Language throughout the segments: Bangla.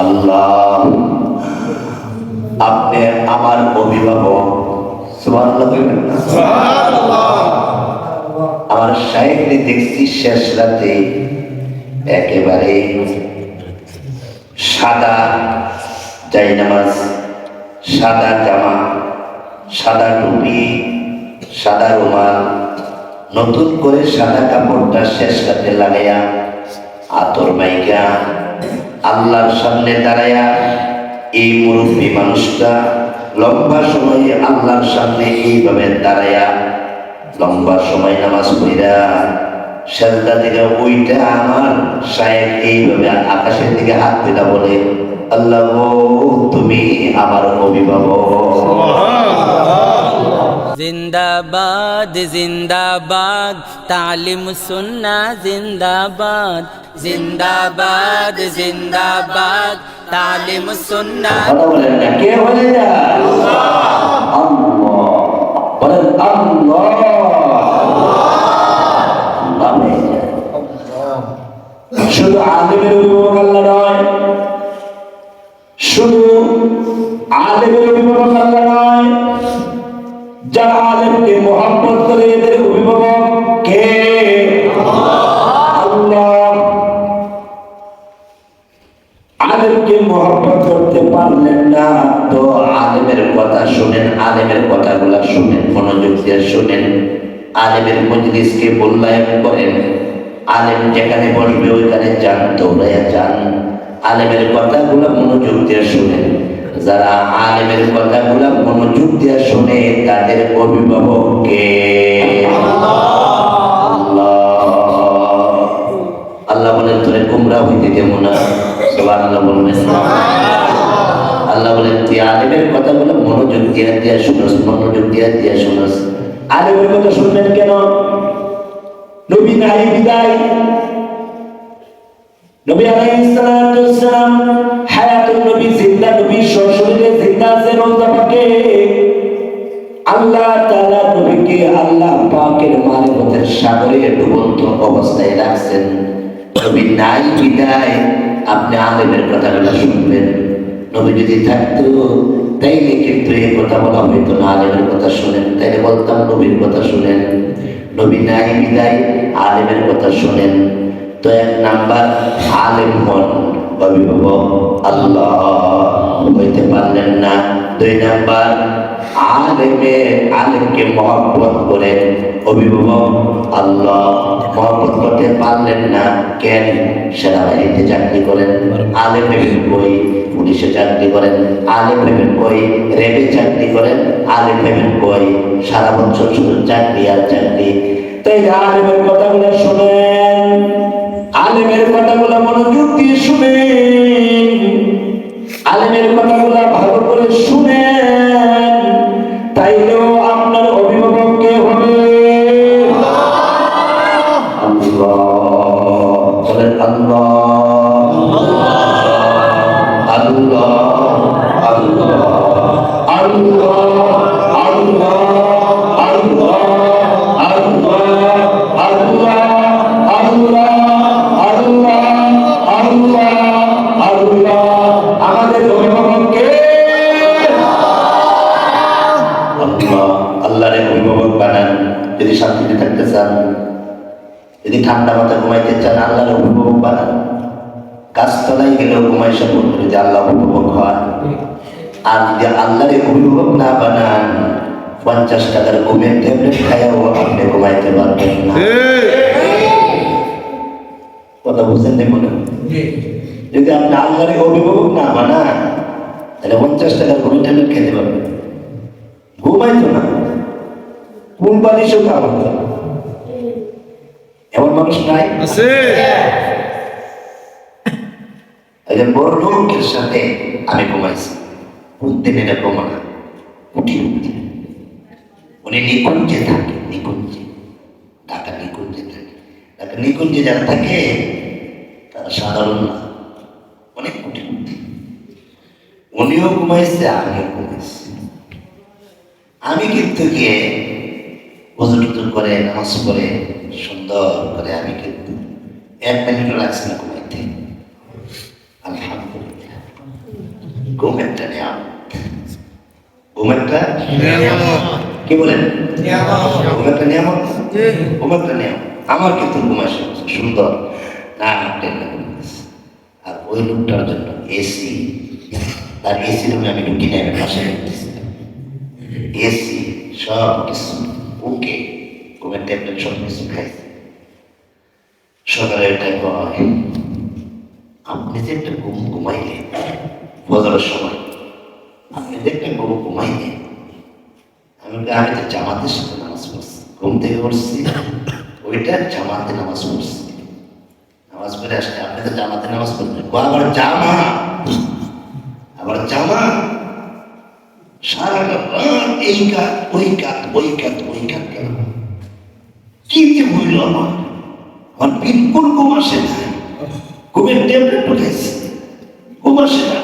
আল্লাহ। আপনি আমার অভিভাবক? আমার শাইখকে দেখছি শেষ রাতে একেবারে সাদা জায়নামাজ সাদা জামা সাদা টুপি সাদা রুমাল নতুন করে সাদা কাপড়টা শেষ রাতে লাগাইয়া আতর মাইকা আল্লাহর সামনে দাঁড়াইয়া এই মুরব্বী মানুষটা লম্বা সময় আল্লাহর সামনে এইভাবে দাঁড়াইয়া লম্বা সময় নামাজ পড়িরা সেজদা থেকে ওইটা আমার সাহেব এইভাবে আকাশের দিকে হাত দিলা বলে, আল্লাহ তুমি আমার অভিভাবক। জিন্দাবাদ জিন্দাবাদ, তালিম সুন্না জিন্দাবাদ জিন্দাবাদ জিন্দাবাদ, তালিম সুন্না। শুধু আলিমের উপর নয়, শুধু আলিমের উপর যারা আলেমকে মোহাম্মত করে এদের অভিভাবক কে? আলেমকে মহব্বত করতে পারলেন না। তো আলেমের কথা শুনেন, আলেমের কথাগুলা শুনেন, মনোযোগ দিয়ে শুনেন। আলেমের মজলিসকে মূল্যায়ন করেন। আলেম যেখানে বসবে, ওইখানে যান, দৌড়াইয়া যান। আলেমের কথাগুলো মনোযোগ দিয়ে শুনেন। যারা আলেমের কথাগুলো মনোযোগ দিয়ে শুনে তাদের অভিভাবককে। আল্লাহ। বলেন, তোরে গুমরা হইতে দেবো না। সবার আল্লাহ বলবেন। আল্লাহ বলেন, তুই আলেমের কথাগুলো মনোযোগ দিয়ে দিয়ে শুনস, মনোযোগ দিয়ে দিয়ে শুনস। আলেমের কথা শুনবেন কেন? নবী নাই, বিদায়। নবী আলাইহিস সালাতু হায়াতুন নবী, জিন্দা নবী, সশরীরে জিন্দা আছে রোজা পাকে। আল্লাহ তাআলা নবীকে আল্লাহ পাকের মারিফতের সাগরে ডুবন্ত অবস্থায় রাখছেন। নবী নাই বিদায়, আপনি আলেমের কথাগুলো শুনবেন। নবী যদি থাকতো, তাইলে কিন্তু এই কথা বলা হইতো না, আলেমের কথা শুনেন। তাইলে বলতাম নবীর কথা শুনেন। নবী নাই বিদায়, আলেমের কথা শুনেন। তো এক নাম্বার, আলেম হন। অভিভাবক আল্লাহ হইতে পারলেন না? দুই নাম্বার, আলেমে আলেমকে মহব্বত করে অভিভাবক আল্লাহ, মহব্বত করতে পারলেন না। কেন? সেনাবাহিনীতে চাকরি করেন, আলেম কই পুলিশে চাকরি করেন, আলেম কই রেবে চাকরি করেন, আলেম কই সারা বছর শুধু চাকরি আর চাকরি। তাই আলেমের কথাগুলো শুনেন আলেমের কথাগুলো মনোযোগ দিয়ে শুনে আলেমের কথাগুলো ভালো করে শুনে তাইলেও আল্লাহর অভিভাবক বানান, যদি শান্তিতে থাকতে চান, যদি ঠান্ডা মাথা ঘুমাইতে চান, আল্লাহর অভিভাবক বানান। গাছতলায় গেলেও ঘুমাই সব যদি আল্লাহ অভিভাবক হয়। আর যদি আল্লাহর অভিভাবক না বানান, পঞ্চাশ টাকার ঘুমের ট্যাবলেট খাইয়াও আপনি ঘুমাইতে পারবেন না। কথা বুঝছেন না মনে? হয়? যদি আপনি আল্লাহর অভিভাবক না বানান, তাহলে পঞ্চাশ টাকার ঘুমের ট্যাবলেট খেতে পারবেন। ঘুমাইতো না। কোন বালিশও খাওয়াতো এমন মানুষ নাই? আছে। একজন বড় লোকের সাথে আমি ঘুমাইছি। উঠতেন এটা ঘুমা না উঠি। উঠতে উনি নিকুঞ্জে থাকে নিকুঞ্জে। ঢাকা নিকুঞ্জে থাকে। ঢাকা নিকুঞ্জে যারা থাকে তারা সাধারণ না। অনেক কোটি কোটি উনিও ঘুমাইছে আমিও ঘুমাইছি। আমি কিন্তু গিয়ে ওজন টুজুর করে নামাজ পড়ে সুন্দর করে আমি কিন্তু এক মিনিটও লাগছে না ঘুমাইতে। আলহামদুলিল্লাহ। ঘুম একটা নিয়ামত। ঘুম একটা কি বলেন? ঘুম একটা নিয়ামত? ঘুম একটা নিয়ামত। আমার কিন্তু ঘুম আসে সুন্দর। না আর ওই লোকটার জন্য এসি তার এসি রুমে আমি ঢুকি নাই আমি পাশে এসি সব কিছু ওকে ঘুমের ট্যাবলেট সব কিছু খাইছে। সকালে এটাই হয়। আপনি যে একটা ঘুম ঘুমাইলেন বদলের সময়, আপনি যে একটা ঘুম ঘুমাইলেন আমি আমি তো জামাতের সাথে নামাজ পড়ছি। ঘুম থেকে উঠছি, ওইটা জামাতে নামাজ পড়ছি। নামাজ পড়ে আসলে আপনি তো জামাতে নামাজ পড়বেন। ও আবার জামা। আবার জামা। সারা এই কাজ ওই কাজ ওই কাজ ওই কাজ কেন? কি যে হইল আমার? আমার বিলকুল ঘুম আসে না ঘুমের উঠেছে ঘুম আসে না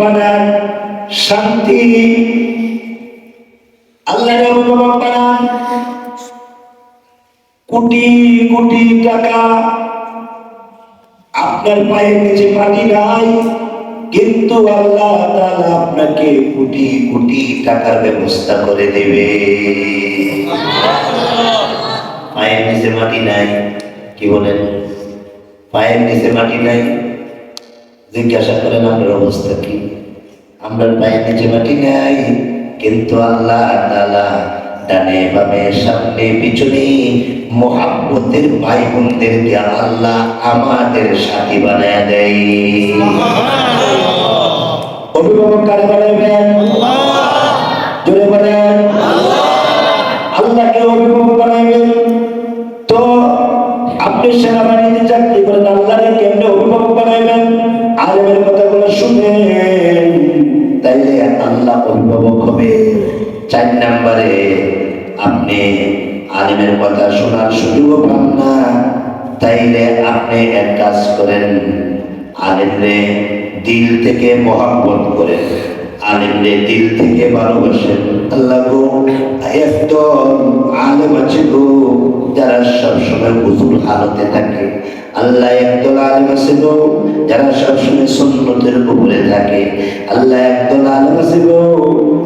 বানান শান্তি। বানান কোটি কোটি টাকা। আপনার পায়ের নিচে মাটি নাই। কিন্তু আল্লাহ আপনাকে কোটি কোটি টাকার ব্যবস্থা করে দেবে। পায়ের নিচে মাটি নাই, কি বলেন? পায়ের নিচে মাটি নাই। জিজ্ঞাসা করেন, আপনার অবস্থা কি? আমরা পায়ের নিচে মাটি নাই, কিন্তু আল্লাহ তাআলা ডানে বামে সামনে পিছনে মোহাব্বতের ভাই বোনদেরকে আল্লাহ আমাদের সাথী বানায় দেয়। অভিভাবক কারে বানাবেন জোরে বলেন। আল্লাহকে অভিভাবক বানাবেন তো আপনি সেনাবাহিনীতে চাকরি করেন আল্লাহকে কেমনে অভিভাবক বানাবেন আলেমের কথাগুলো শুনেন। তাইলে আল্লাহ অভিভাবক হবে। চার নাম্বারে, আপনি আলেমের কথা শোনার সুযোগও পান না। তাইলে আপনি এক কাজ করেন, আলেমরে দিল থেকে মহাব্বত করেন আলেমরে দিল থেকে ভালোবাসেন আল্লাহ গো একদম আলেম আছে গো যারা সবসময় হুজুর হালতে থাকে। আল্লাহ একদল আলেম আছে গো যারা সবসময় সুন্নতের উপরে থাকে। আল্লাহ একদল আলেম আছে গো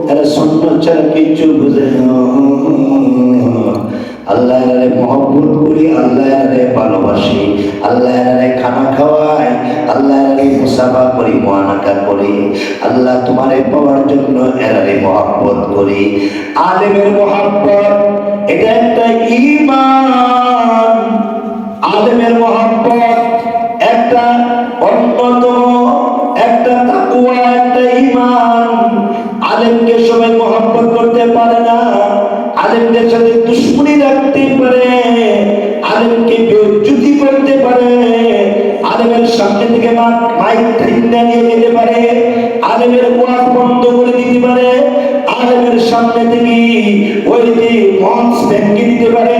যারা সুন্নত ছাড়া কিচ্ছু বুঝে না। আল্লাহ মহব্বত করি, আল্লাহ ভালোবাসি, আল্লাহ খানা খাওয়াই, আল্লাহ মুসাফা করি মহানাকা করি, আল্লাহ তোমারে পাওয়ার জন্য এরারে মহব্বত করি। আলেমের মহব্বত, এটা একটা ঈমান। আলেমের মহব্বত, একটা অন্যতম, একটা তাকুয়া একটা ঈমান। আলেমকে সবাই মহব্বত করতে পারে না। আলেমদের সাথে দুশ্মনী রাখতে পারে, আলেমকে বেজ্জুতি করতে পারে, আলেমের সামনে থেকে মাইক ঠান্ডা নিয়ে যেতে পারে, আলেমের ওয়াজ বন্ধ করে দিতে পারে, আলেমের সামনে থেকে ওই যে মঞ্চ ভেঙে দিতে পারে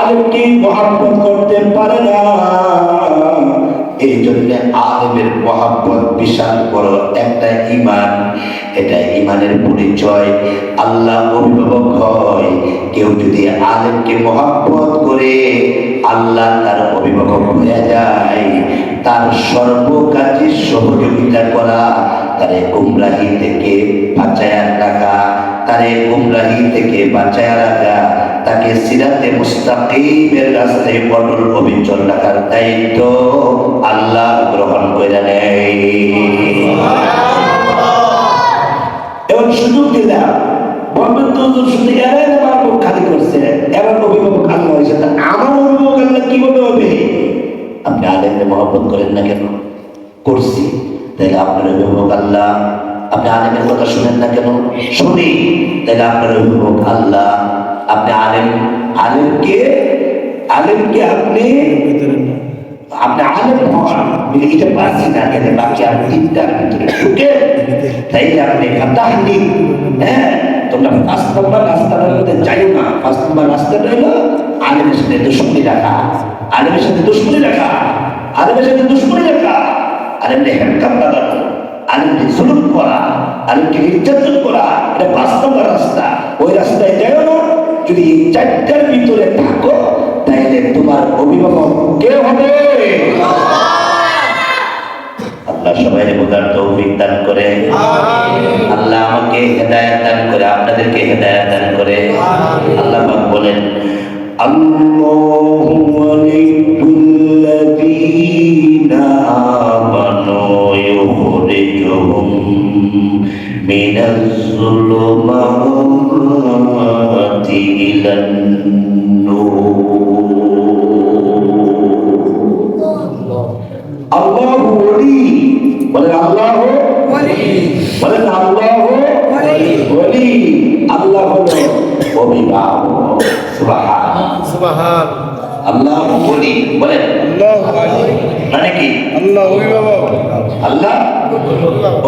আলেমকে মহাব্বত করতে পারে না। এই জন্য আলেমের মহাব্বত বিশাল বড় একটা ইমান এটা ইমানের পরিচয়। আল্লাহ অভিভাবক হয়। কেউ যদি আলেমকে মহাব্বত করে, আল্লাহ তার অভিভাবক হয়ে যায়। তার সর্বকাজে সহযোগিতা করা, তারে গুমরাহি থেকে বাঁচায় রাখা, তারে গুমরাহি থেকে বাঁচায় রাখা তাকে সিরাতে মুস্তাকিমের রাস্তায় অটল অবিচল রাখার দায়িত্ব আল্লাহ গ্রহণ করে নেয়। সুযোগ দিলাম আল্লাহ হবে? আপনি করেন না কেন? করছি। আপনার আল্লাহ আপনি কথা শুনেন না কেন? শুনি। আপনার অভিভাবক আল্লাহ আপনি আলেম, আলেমকে আলেমকে আপনি আপনি আলেম হন। এটা পারছি না কেন বাকি আর তিনটার ভিতরে ঢুকে তাইলে আপনি হ্যাঁ তোমরা পাঁচ নম্বর রাস্তাটার মধ্যে যাইও না। পাঁচ নম্বর রাস্তাটা আলেমের সাথে রাখা আলেমের সাথে দুশ্মনী রাখা আলেমের সাথে দুশ্মনী রাখা আলেমকে হ্যান্ডকাপ লাগানো আলেমকে করা, আলেমকে নির্যাতন করা। এটা পাঁচ নম্বর রাস্তা। ওই রাস্তায় যাইও না। যদি এই চারটার ভিতরে থাকো তাহলে তোমার অভিভাবক কে হবে? আল্লাহ সবাই করে। আল্লাহ আমাকে দান করে আপনাদেরকে করে। আল্লাহ বলেন আল্লাহ বলেন আল্লাহ ওলি আল্লাহ সুবহান সুবাহান আল্লাহ মানে কি আল্লাহ আল্লাহ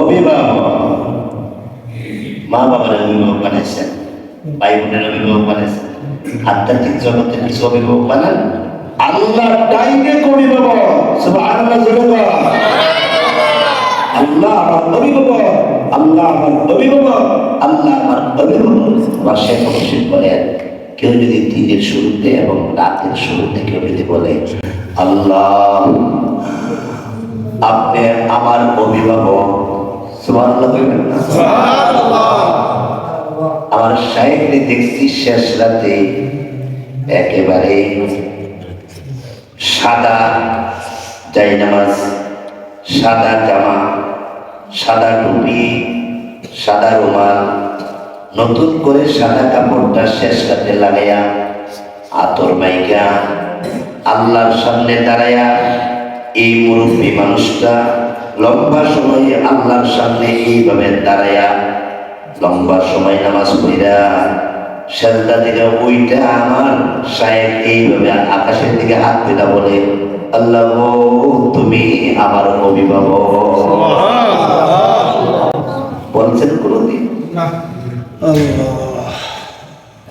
অভিভাবক মা বাবার অভিভাবক বানাইছেন ভাই বোনের অভিভাবক বানাইছেন আধ্যাত্মিক জগতের কিছু অভিভাবক বানান আল্লাহ ডাইরেক্ট অভিভাবক সুবহানাল্লাহ বল। আল্লাহ আমার অভিভাবক আল্লাহ আমার অভিভাবক আল্লাহ আমার অভিভাবক। আমার শেখ মুর্শিদ বলেন কেউ যদি দিনের শুরুতে এবং রাতের শুরুতে কেউ যদি বলে আল্লাহ আপনি আমার অভিভাবক। আমার সাহেবকে দেখছি শেষ রাতে একেবারে সাদা জায়নামাজ সাদা জামা সাদা টুপি, সাদা রুমাল, নতুন করে সাদা কাপড়টা শেষ রাতে লাগাইয়া আতর মাইকা আল্লাহর সামনে দাঁড়াইয়া এই মুরব্বী মানুষটা লম্বা সময়ে আল্লাহর সামনে এইভাবে দাঁড়াইয়া লম্বা সময় নামাজ পড়িরা সেজদা দিকে ওইটা আমার সাহেব এইভাবে আকাশের দিকে হাত পেটা বলে, আল্লাহ, তুমি আমার অভিভাবক। বলছেন কোনদিন?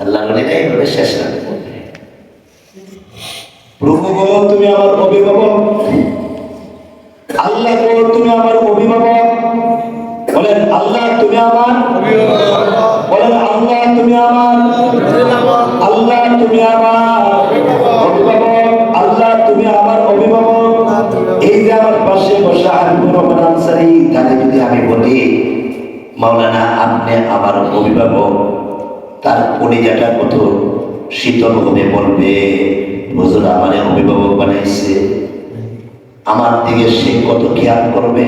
আল্লাহ। বলে এইভাবে শেষ রাতে প্রভু গো তুমি আমার অভিভাবক। আল্লাহ গো তুমি আমার অভিভাবক। বলেন আল্লাহ তুমি আমার বলেন আল্লাহ তুমি আমার আল্লাহ তুমি আমার অভিভাবক। আল্লাহ তুমি আমার অভিভাবক। এই যে আমার পাশে বসে হাবিবুর রহমান আনসারি তাহলে যদি আমি বলি মাওলানা আপনি আমার অভিভাবক তার কলিজাটা কত শীতল হবে বলবে। হুজুর আমার অভিভাবক বানাইছে। আমার দিকে সে কত খেয়াল করবে?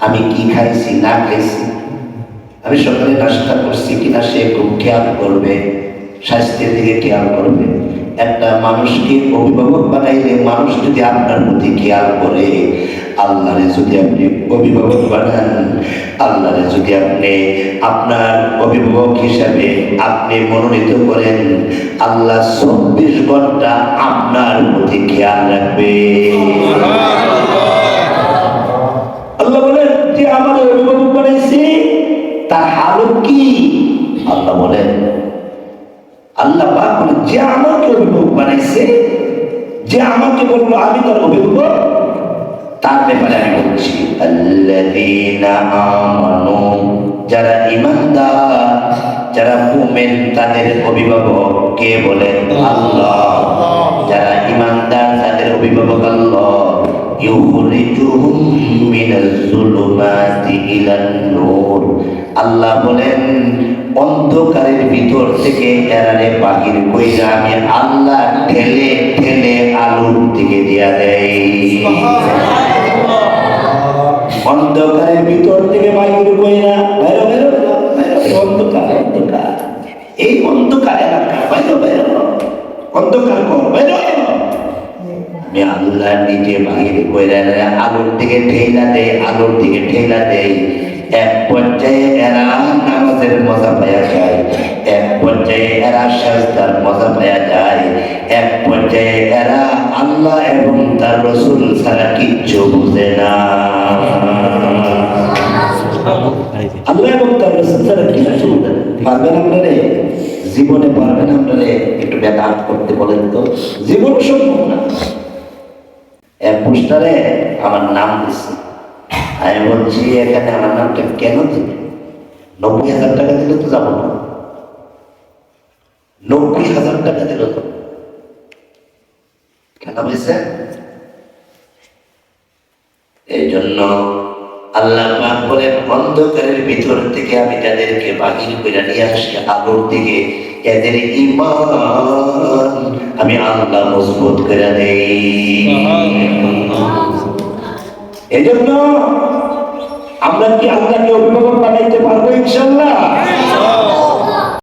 আমি কি খাইছি না খাইছি? আমি সকালে নাস্তা করছি কিনা সে খুব খেয়াল করবে স্বাস্থ্যের দিকে খেয়াল করবে। একটা মানুষকে অভিভাবক বানাইলে মানুষ যদি আপনার প্রতি খেয়াল করে, আল্লাহরে যদি আপনি অভিভাবক বানান, আল্লাহরে যদি আপনি আপনার অভিভাবক হিসাবে আপনি মনোনীত করেন, আল্লাহ চব্বিশ ঘণ্টা আপনার প্রতি খেয়াল রাখবে। আল্লাহ বলেন, যে আমার অভিভাবক বানাইছে, তার হালত কি? আল্লাহ বলেন আল্লাহ পাক বলেন যে আমাকে অভিভাবক বানাইছে যে আমাকে বলল আমি তার অভিভাবক তার ব্যাপারে আমি বলছি যারা ইমানদার যারা মুমিন তাদের অভিভাবক কে বলেন আল্লাহ। যারা ইমানদার তাদের অভিভাবক আল্লাহ। ইউখরিজুহুম মিনাজ যুলুমাতি ইলান নূর। আল্লাহ বলেন, অন্ধকারের ভিতর থেকে এরারে বাহির কইরা আমি আল্লাহ ঠেলে ঠেলে আলোর দিকে দিয়া দেয় অন্ধকারের ভিতর থেকে বাহির কইরা, বাইরে বেরো অন্ধকার অন্ধকার। এই অন্ধকার এলাকা, বাইরে বাইরে অন্ধকার কর বাইরে। আমি আল্লাহ নিজে বাহির কইরা আলোর দিকে ঠেলা দেয়, আলোর দিকে ঠেলা দেয়। এক পর্যায়ে এরা নামাজের মজা পাওয়া যায়, এক পর্যায়ে এরা সাজদার মজা পাওয়া যায়, এক পর্যায়ে এরা আল্লাহ এবং তার রসুল ছাড়া কিচ্ছু বুঝে না। আল্লাহ এবং তার রসুল ছাড়া কিচ্ছু বুঝে না। পারবেন আপনারে? জীবনে পারবেন আপনারে? একটু ব্যাঘাত করতে বলেন তো। জীবন সম্ভব না। পোস্টারে আমার নাম দিচ্ছে আমি বলছি, এখানে আমার নামটা কেন দিবে নব্বই হাজার টাকা দিলে তো যাব না। নব্বই হাজার টাকা দিল তো। কেন বুঝছে এই জন্য আল্লাহ বলেন অন্ধকারের ভিতর থেকে আমি তাদেরকে বাহির করে নিয়ে আসি, আলোর দিকে। এদের ইমান আমি আল্লাহ মজবুত করে দেই এই জন্য আমরা কি আল্লাহকে অভিভাবক বানাইতে পারব ইনশাল্লাহ